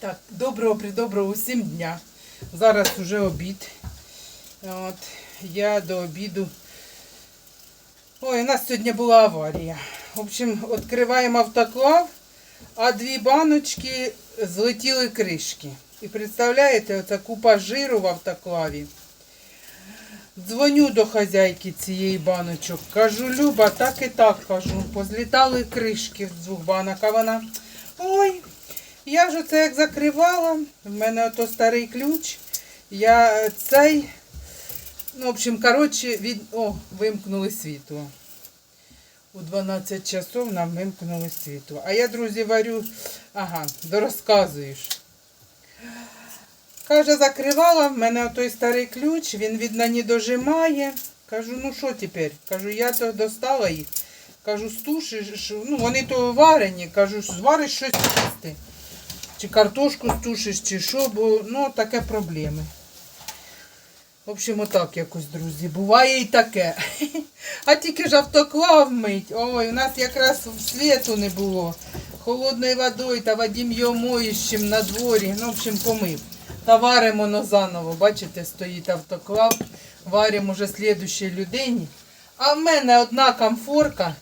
Так, доброго придоброго усім дня. Зараз уже обід. От, я до обіду. Ой, у нас сьогодні була аварія. В общем, відкриваємо автоклав, а дві баночки злетіли кришки. І представляєте, оця купа жиру в автоклаві. Дзвоню до хазяйки цієї баночок. Кажу, Люба, так і так кажу. Позлітали кришки з двох банок, а вона. Ой, я ж оце як закривала. В мене ото старий ключ. Я е, цей. Ну, в общем, коротше, від... О, вимкнули світло. У 12 часов нам вимкнули світло. А я, друзі, варю. Ага, дорозказуєш. Каже, закривала, в мене той старий ключ, він від не дожимає. Кажу, ну що тепер? Кажу, я то достала їх. Кажу, стушиш, ну вони то варені, кажу, звариш щось їсти. Чи картошку стушиш, чи що, бо ну таке проблеми. В общем, отак якось, друзі. Буває і таке. А тільки ж автоклав мить. Ой, у нас якраз світу не було. Холодною водою та Вадим його моющим на дворі. Ну, в общем, помив. Та варимо но заново. Бачите, стоїть автоклав. Варимо вже слідущій людині. А в мене одна комфорка.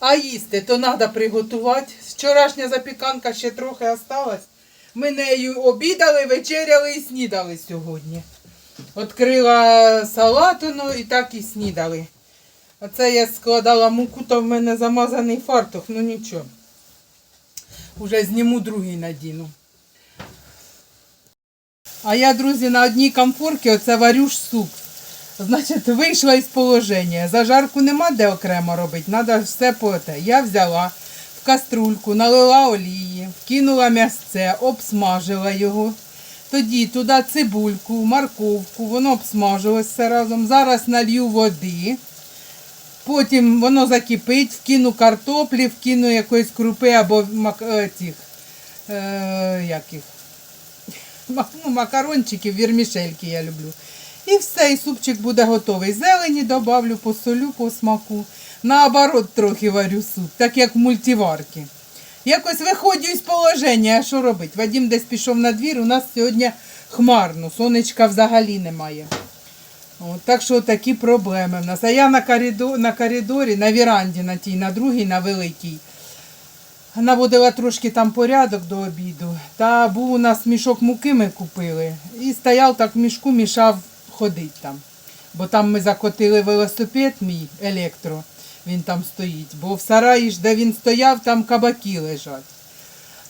А їсти то треба приготувати. Вчорашня запіканка ще трохи осталась. Ми нею обідали, вечеряли і снідали сьогодні. Відкрила салатину і так і снідали. Оце я складала муку, то в мене замазаний фартух, ну нічого. Уже зніму другий надіну. А я, друзі, на одній комфорці оце варю ж суп. Значить, вийшла із положення. Зажарку нема де окремо робити, треба все по те. Я взяла каструльку, налила олії, вкинула м'ясце, обсмажила його. Тоді туди цибульку, морковку, воно обсмажилось все разом. Зараз налью води. Потім воно закипить, вкину картоплі, вкину якоїсь крупи або мак... е, тих, е, як? Ну, макарончиків, вірмішельки я люблю. І все, і супчик буде готовий. Зелені добавлю, посолю по смаку. Наоборот, трохи варю суп, так як в мультиварці. Якось виходжу із положення, а що робити? Вадим десь пішов на двір, у нас сьогодні хмарно, сонечка взагалі немає. От, так що такі проблеми в нас. А я на коридорі, на, коридорі, на віранді, на тій, на другій, на великій. Наводила трошки там порядок до обіду. Та був у нас мішок муки ми купили. І стояв так в мішку, мішав ходити там. Бо там ми закотили велосипед мій електро, він там стоїть. Бо в сараї ж, де він стояв, там кабаки лежать.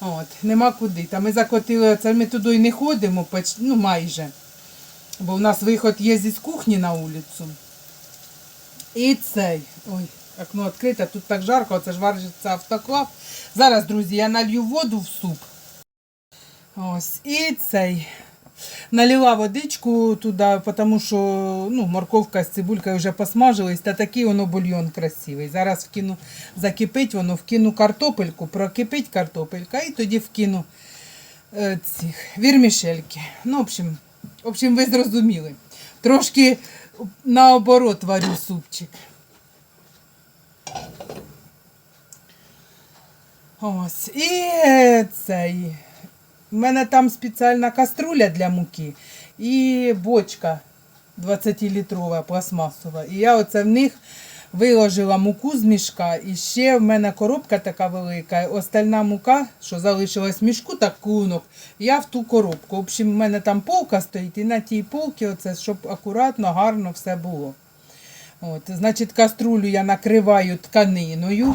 От, нема куди. Та ми закотили, оце ми туди й не ходимо, ну майже. Бо в нас виход є зі кухні на вулицю. І цей. Ой, окно відкрите, тут так жарко, це ж вариться автоклав. Зараз, друзі, я налью воду в суп. Ось, і цей. Налила водичку туди, тому що ну, морковка з цибулькою вже посмажились, та такий воно бульйон красивий. Зараз вкину, закипить воно, вкину картопельку, прокипить картопелька і тоді вкину е, цих вірмішельки. Ну, в общем, в общем, ви зрозуміли. Трошки наоборот варю супчик. Ось. І цей. У мене там спеціальна каструля для муки і бочка 20-літрова пластмасова. І я оце в них виложила муку з мішка. І ще в мене коробка така велика. Остальна мука, що залишилась в мішку, так клунок, я в ту коробку. В общем, в мене там полка стоїть, і на тій полці, оце, щоб акуратно, гарно все було. От, значить, каструлю я накриваю тканиною.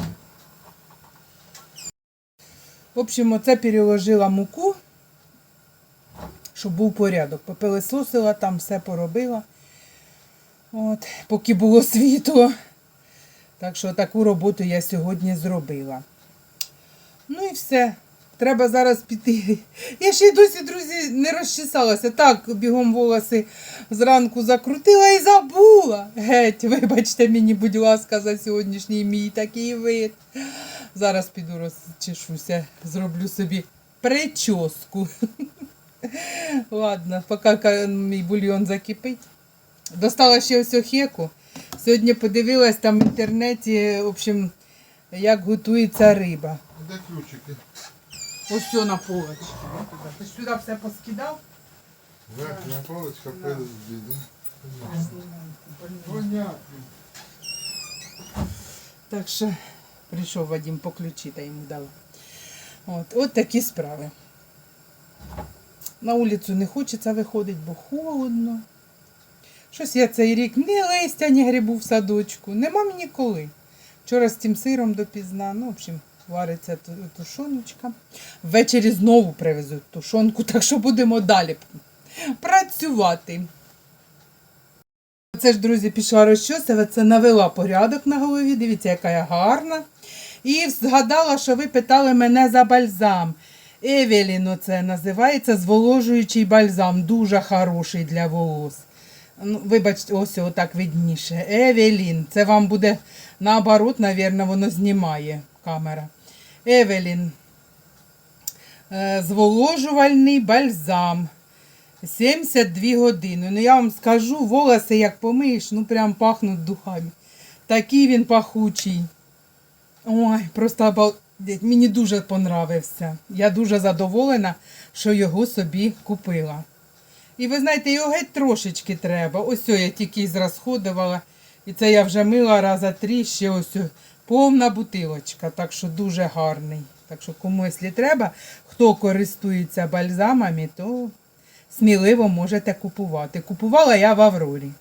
В общем, оце переложила муку, щоб був порядок. Попилисосила, там все поробила. От, поки було світло. Так що таку роботу я сьогодні зробила. Ну і все. Треба зараз піти. Я ще й досі, друзі, не розчесалася. Так, бігом волоси зранку закрутила і забула. Геть, вибачте мені, будь ласка, за сьогоднішній мій такий вид. Зараз піду розчешуся, зроблю собі прическу. Ладно, поки мій бульйон закипить. Достала ще ось хеку. Сьогодні подивилась там в інтернеті, в общем, як готується риба. Де ключики? Ось все на полочці. Ти ж сюди все поскидав? Верхня паличка перед? Понятно. Так що прийшов Вадим по ключі та йому дала. От, от такі справи. На вулицю не хочеться виходити, бо холодно. Щось я цей рік ні листя, ні грибу в садочку. Нема мені коли. Вчора з тим сиром допізна. Ну, в общем, вариться тушоночка. Ввечері знову привезуть тушонку, так що будемо далі працювати. Це ж, друзі, пішла розчосуватися, навела порядок на голові. Дивіться, яка я гарна. І згадала, що ви питали мене за бальзам. Евелін це називається зволожуючий бальзам. Дуже хороший для волос. Ну, вибачте, ось отак видніше. Евелін. Це вам буде наоборот, навірно, воно знімає камера. Евелін. Е, Зволожувальний бальзам. 72 години. Ну я вам скажу, волоси як помиєш, ну прям пахнуть духами. Такий він пахучий. Ой, просто обалдеть. Мені дуже понравився. Я дуже задоволена, що його собі купила. І ви знаєте, його геть трошечки треба. Ось я тільки зрасходувала. І це я вже мила раза три, ще ось повна бутилочка. Так що дуже гарний. Так що кому, якщо треба, хто користується бальзамами, то сміливо можете купувати. Купувала я в Аврорі.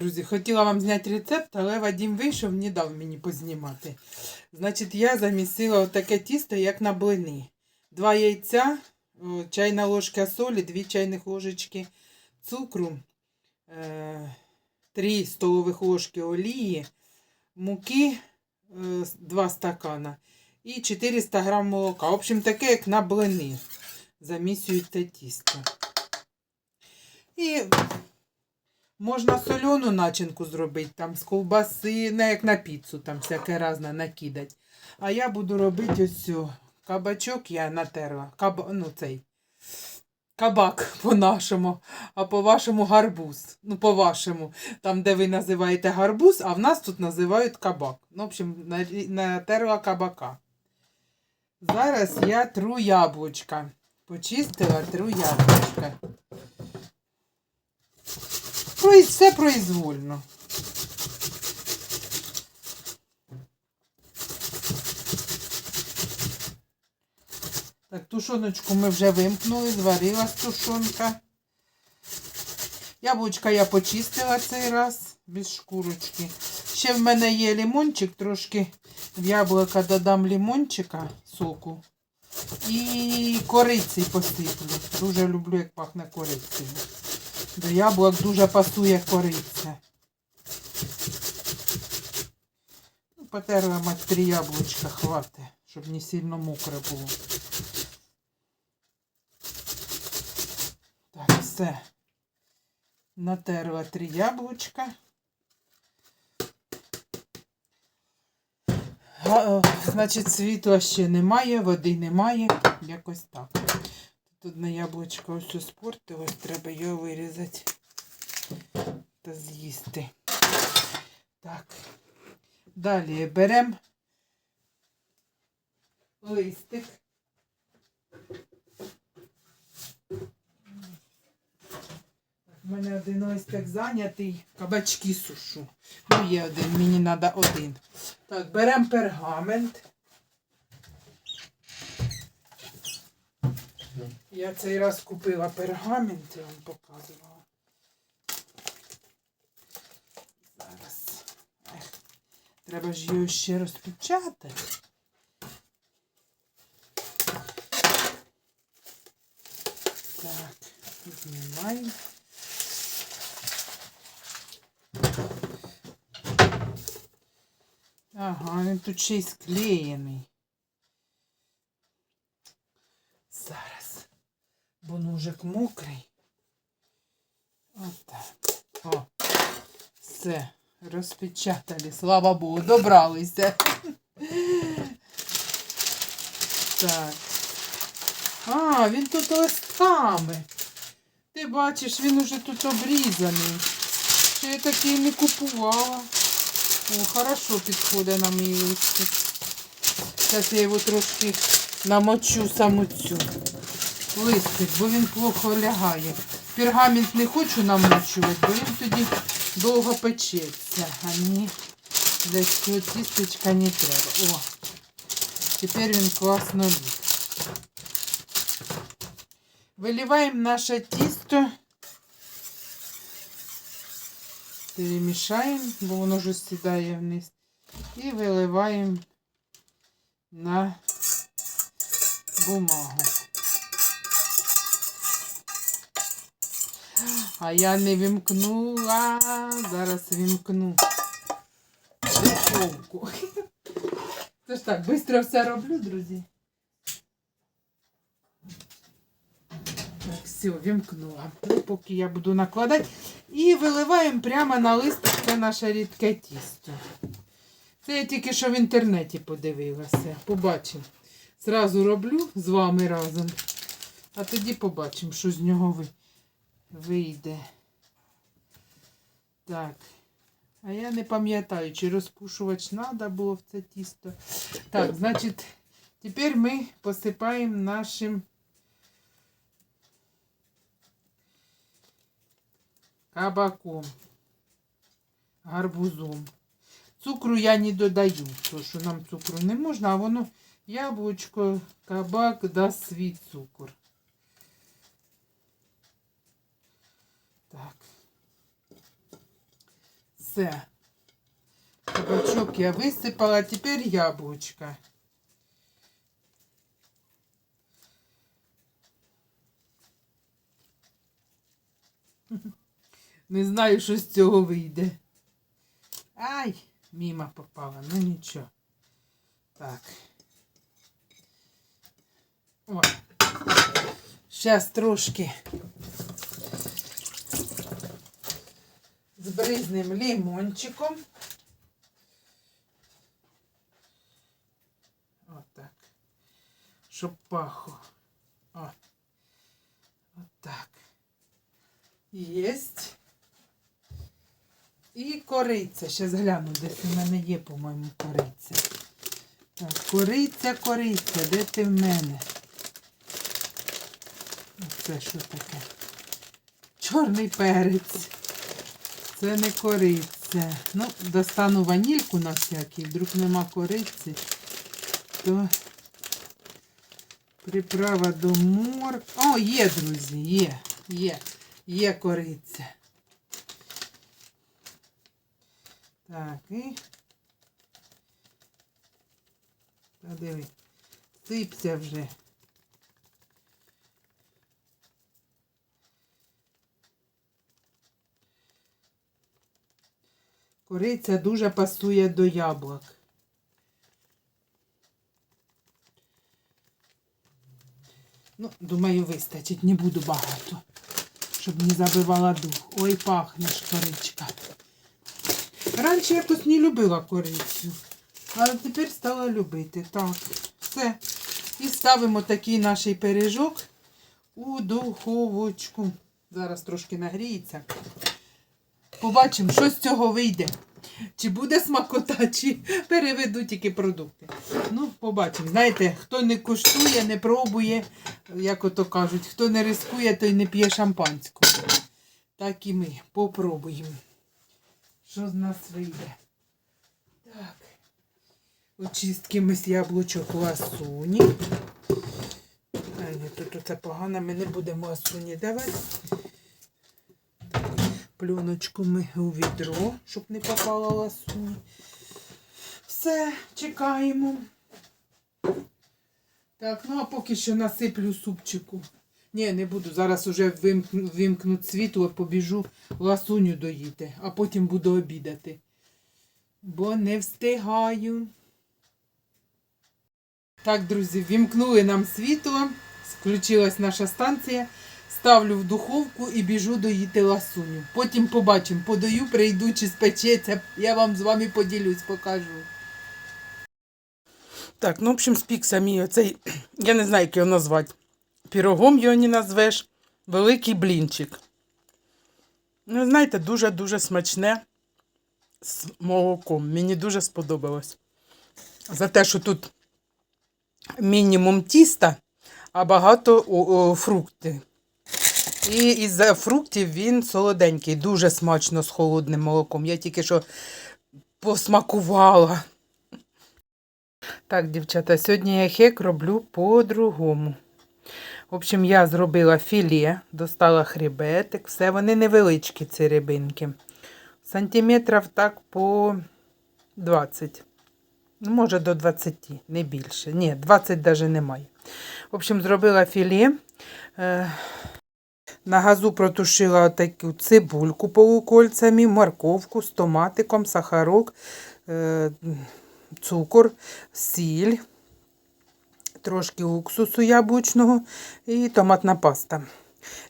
Друзі, хотіла вам зняти рецепт, але Вадим вийшов, не дав мені познімати. Значить, я замісила таке тісто, як на блини. Два яйця, чайна ложка солі, дві чайних ложечки цукру, е, три столових ложки олії, муки, е, с- два стакана і 400 грам молока. В общем, таке, як на блини. Замісюють тісто. І можна соляну начинку зробити, там з ковбаси, не як на піцу, там всяке разне накидати. А я буду робити ось цю. Кабачок я натерла. Каб... Ну, цей. Кабак по-нашому, а по-вашому гарбуз. Ну, по-вашому. Там, де ви називаєте гарбуз, а в нас тут називають кабак. Ну, в общем, натерла кабака. Зараз я тру яблучка. Почистила тру яблучка. Все произвольно. Так, тушоночку ми вже вимкнули, зварилась тушонка. Яблучка я почистила цей раз без шкурочки. Ще в мене є лимончик, трошки в яблука додам лимончика, соку. І кориці посиплю. Дуже люблю, як пахне корицею. До яблук дуже пасує кориця. Ну, потерла мать три яблучка, хватить, щоб не сильно мокре було. Так, все. Натерла три яблучка. Значить, світла ще немає, води немає. Якось так. Тут одне яблучко ось спортилось, треба його вирізати та з'їсти. Так. Далі беремо листик. У мене один листик зайнятий, кабачки сушу. Ну, є один, мені треба один. Так, беремо пергамент. Я цей раз купила пергамент, я вам показувала. Зараз. Ех, треба ж його ще розпечатати. Так, знімаємо. Ага, він тут ще й склеєний. Зараз. Бо ножик мокрий. Отак. О, все. Розпечатали. Слава Богу, добралися. Так. А, він тут листками. Ти бачиш, він уже тут обрізаний. Ще я такий не купувала. О, хорошо підходить на мій листик. Зараз я його трошки намочу саму цю листик, бо він плохо лягає. Пергамент не хочу намочувати, бо він тоді довго печеться. А мені десь цього тістечка не треба. О, тепер він класно ліг. Виливаємо наше тісто. Перемішаємо, бо воно вже сідає вниз. І виливаємо на бумагу. А я не вімкнула. Зараз вімкну духовку. Це ж так, швидко все роблю, друзі. Так, все, вімкнула. Ну, Поки я буду накладати. І виливаємо прямо на листик це наше рідке тісто. Це я тільки що в інтернеті подивилася. Побачимо. Зразу роблю з вами разом. А тоді побачимо, що з нього ви- вийде. Так. А я не пам'ятаю, чи розпушувач треба було в це тісто. Так, значить, тепер ми посипаємо нашим кабаком, гарбузом. Цукру я не додаю, тому що нам цукру не можна, а воно яблучко, кабак дасть свій цукор. Так. Все. Кабачок я висипала, тепер яблучко. Не знаю, що з цього вийде. Ай, мимо попала, ну нічого. Так. О. Зараз трошки збризнем лимончиком. Отак. Щоб пахло. О. Отак. Єсть. І кориця. Зараз гляну, десь у мене є, по-моєму, кориця. Так, кориця, кориця, де ти в мене? Оце що таке? Чорний перець. Це не кориця. Ну, достану ванільку на всякий, вдруг нема кориці, то приправа до мор. О, є, друзі, є, є, є кориця. Так, і. Та диви. Сипся вже. Кориця дуже пасує до яблук. Ну, думаю, вистачить, не буду багато, щоб не забивала дух. Ой, пахне ж коричка. Раніше якось не любила корицю, але тепер стала любити. Так, все. І ставимо такий наш пиріжок у духовочку. Зараз трошки нагріється. Побачимо, що з цього вийде. Чи буде смакота, чи переведу тільки продукти. Ну, побачимо. Знаєте, хто не куштує, не пробує, як ото кажуть, хто не рискує, той не п'є шампанську. Так і ми попробуємо. Що з нас вийде? Так. Очистки ми з яблучок ласуні. Тут оце погано, ми не будемо ласуні давати. Пленочку ми у відро, щоб не попала ласуні. Все, чекаємо. Так, ну а поки що насиплю супчику. Ні, не буду. Зараз уже вимкну, вимкну світло, побіжу ласуню доїти, а потім буду обідати. Бо не встигаю. Так, друзі, вімкнули нам світло, включилась наша станція. Ставлю в духовку і біжу доїти ласуню. Потім побачимо, подаю, прийду чи спечеться. Я вам з вами поділюсь, покажу. Так, ну, в общем, спікся мій оцей, я не знаю, як його назвати. Пірогом його не назвеш. Великий блінчик. Ну, знаєте, дуже-дуже смачне з молоком. Мені дуже сподобалось. За те, що тут мінімум тіста, а багато фрукти. І із фруктів він солоденький, дуже смачно з холодним молоком. Я тільки що посмакувала. Так, дівчата, сьогодні я хек роблю по-другому. В общем, я зробила філе, достала хребетик, все, вони невеличкі, ці рибинки. Сантиметрів так по 20. Ну, Може до 20, не більше. Ні, 20 навіть немає. В общем, зробила філе. На газу протушила таку цибульку полукольцями, морковку з томатиком, сахарок, е, цукор, сіль, трошки уксусу яблучного і томатна паста.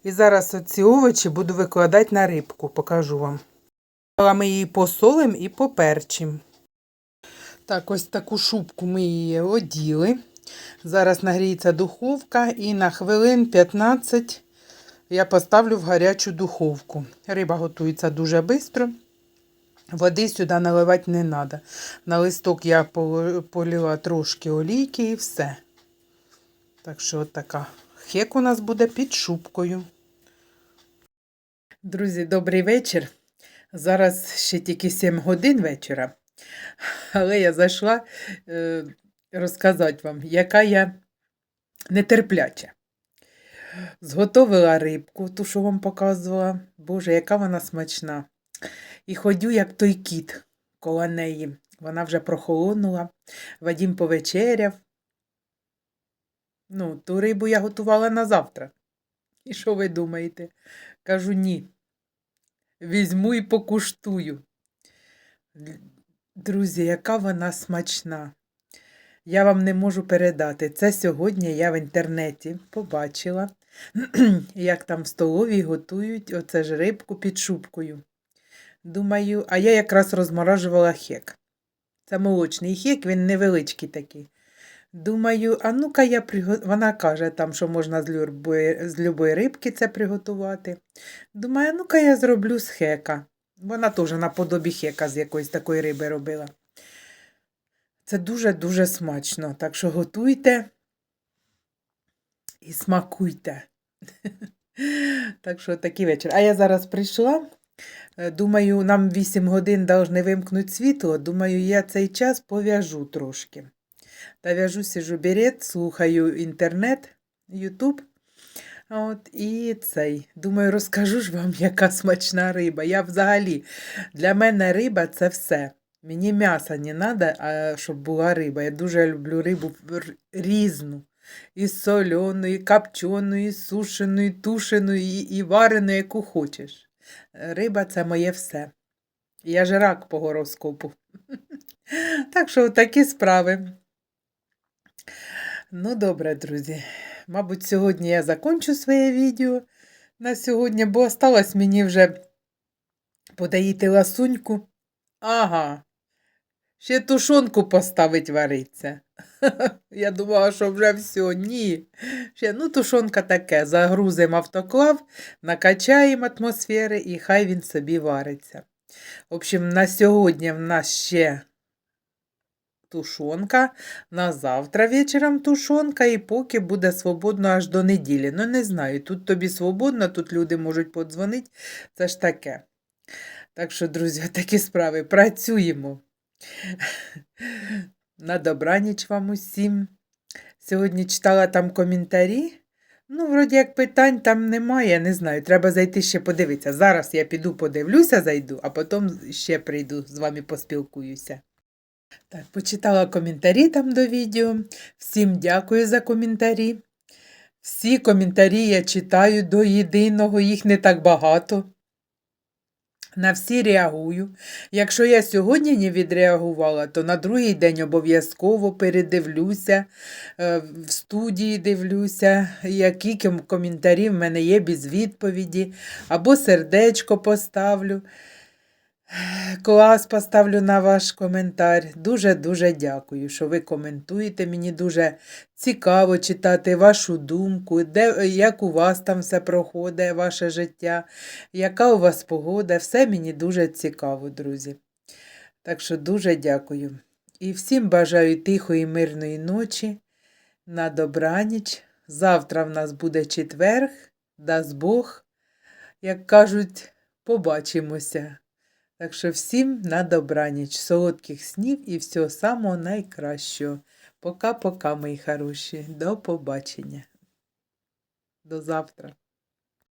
І зараз ці овочі буду викладати на рибку, покажу вам. Ми її посолим і поперчим. Так, ось таку шубку ми її оділи. Зараз нагріється духовка і на хвилин 15 я поставлю в гарячу духовку. Риба готується дуже швидко. Води сюди наливати не треба. На листок я полила трошки олійки і все. Так що от така хек у нас буде під шубкою. Друзі, добрий вечір. Зараз ще тільки 7 годин вечора. Але я зайшла е, розказати вам, яка я нетерпляча. Зготовила рибку, ту, що вам показувала. Боже, яка вона смачна. І ходю, як той кіт коло неї. Вона вже прохолонула. Вадім повечеряв. Ну, ту рибу я готувала на завтра. І що ви думаєте? Кажу ні. Візьму і покуштую. Друзі, яка вона смачна. Я вам не можу передати. Це сьогодні я в інтернеті побачила, як там в столовій готують оце ж рибку під шубкою. Думаю, а я якраз розморожувала хек. Це молочний хек, він невеличкий такий. Думаю, а ну-ка я приго... Вона каже там, що можна з любої, з любої рибки це приготувати. Думаю, а ну-ка я зроблю з хека. Вона теж наподобі хека з якоїсь такої риби робила. Це дуже-дуже смачно. Так що готуйте і смакуйте. Так що такий вечір. А я зараз прийшла. Е, Думаю, нам 8 годин повинні вимкнути світло. Думаю, я цей час пов'яжу трошки. Та в'яжу, сижу берет, слухаю інтернет, Ютуб. От, і цей. Думаю, розкажу ж вам, яка смачна риба. Я взагалі, для мене риба це все. Мені м'яса не треба, щоб була риба. Я дуже люблю рибу різну. І солену, і копчену, і сушену, і тушену, і, варену, яку хочеш. Риба це моє все. Я ж рак по гороскопу. Так що такі справи. Ну, добре, друзі. Мабуть, сьогодні я закончу своє відео на сьогодні, бо осталось мені вже подаїти ласуньку. Ага. Ще тушонку поставить вариться. Я думала, що вже все. Ні. Ще, ну, тушонка таке. Загрузимо автоклав, накачаємо атмосфери і хай він собі вариться. В общем, на сьогодні в нас ще тушонка, на завтра вечором тушонка, і поки буде свободно аж до неділі. Ну, не знаю, тут тобі свободно, тут люди можуть подзвонити. Це ж таке. Так що, друзі, такі справи. Працюємо. На добраніч вам усім. Сьогодні читала там коментарі. Ну, вроді як питань там немає, не знаю. Треба зайти ще подивитися. Зараз я піду подивлюся, зайду, а потім ще прийду з вами поспілкуюся. Так, почитала коментарі там до відео. Всім дякую за коментарі. Всі коментарі я читаю до єдиного, їх не так багато. На всі реагую. Якщо я сьогодні не відреагувала, то на другий день обов'язково передивлюся, е, в студії дивлюся, які коментарі в мене є без відповіді, або сердечко поставлю. Клас поставлю на ваш коментар. Дуже-дуже дякую, що ви коментуєте. Мені дуже цікаво читати вашу думку, де, як у вас там все проходить, ваше життя, яка у вас погода. Все мені дуже цікаво, друзі. Так що дуже дякую. І всім бажаю тихої, мирної ночі, на добраніч. Завтра в нас буде четверг, дасть Бог. Як кажуть, побачимося. Так що всім на добраніч, солодких снів і всього самого найкращого. Пока-пока, мої хороші. До побачення. До завтра.